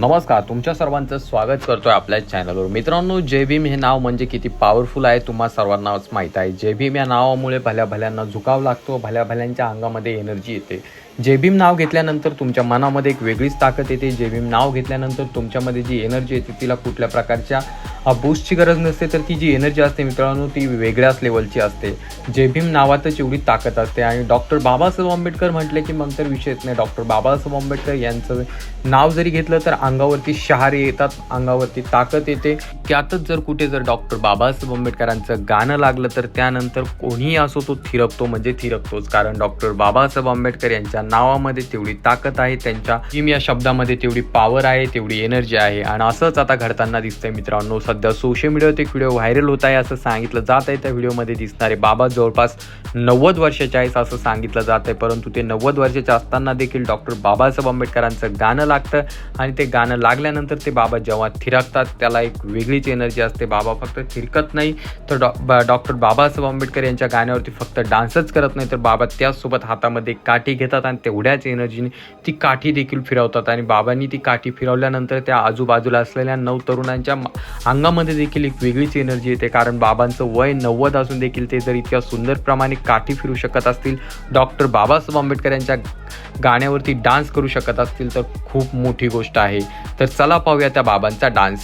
नमस्कार तुमच्या सर्वांचं स्वागत करतोय आपल्या चॅनलवर मित्रांनो जय भीम हे नाव म्हणजे किती पॉवरफुल आहे तुम्हा सर्वांनाच माहीत आहे. जय भीम या नावामुळे भल्या भल्यांना झुकाव लागतो भल्या भल्यांच्या अंगामध्ये एनर्जी येते. जय भीम नाव घेतल्यानंतर तुमच्या मनामध्ये एक वेगळीच ताकद येते. जय भीम नाव घेतल्यानंतर तुमच्यामध्ये जी एनर्जी येते तिला कुठल्या प्रकारच्या बूस्टची गरज नसते तर ती जी एनर्जी असते मित्रांनो ती वेगळ्याच लेवलची असते. जे भीम नावातच एवढी ताकद असते आणि डॉक्टर बाबासाहेब आंबेडकर म्हटले की मग तर विषयच नाही. डॉक्टर बाबासाहेब आंबेडकर यांचं नाव जरी घेतलं तर अंगावरती शहारे येतात अंगावरती ताकद येते. त्यातच जर कुठे जर डॉक्टर बाबासाहेब आंबेडकरांचं गाणं लागलं तर त्यानंतर कोणीही असो तो थिरकतो म्हणजे थिरकतोच. कारण डॉक्टर बाबासाहेब आंबेडकर यांच्या नावामध्ये तेवढी ताकद आहे त्यांच्या जिम या शब्दामध्ये तेवढी पॉवर आहे तेवढी एनर्जी आहे. आणि असंच आता घडताना दिसतंय मित्रांनो सध्या सोशल मीडियावर एक व्हिडिओ व्हायरल होत आहे असं सांगितलं जात आहे. त्या व्हिडिओमध्ये दिसणारे बाबा जवळपास नव्वद वर्षाचे आहेत असं सांगितलं जात आहे. परंतु ते नव्वद वर्षाचे असताना देखील डॉक्टर बाबासाहेब आंबेडकरांचं गाणं लागतं आणि ते गाणं लागल्यानंतर ते बाबा जेव्हा थिरकतात त्याला एक वेगळीच एनर्जी असते. बाबा फक्त थिरकत नाही तर डॉ बा- डॉक्टर बाबासाहेब आंबेडकर यांच्या गाण्यावरती फक्त डान्सच करत नाही तर बाबा त्याचसोबत हातामध्ये काठी घेतात आणि तेवढ्याच एनर्जीने ती काठी देखील फिरवतात. आणि बाबांनी ती काठी फिरवल्यानंतर त्या आजूबाजूला असलेल्या नऊ तरुणांच्या अंग अंगामध्ये देखील एक वेगळीच एनर्जी येते कारण बाबांचं वय नव्वद असून देखील ते जर इतक्या सुंदर प्रमाणे काठी फिरू शकत असतील डॉक्टर बाबासाहेब आंबेडकर यांच्या गाण्यावरती डान्स करू शकत असतील तर खूप मोठी गोष्ट आहे. तर चला पाहूया त्या बाबांचा डान्स.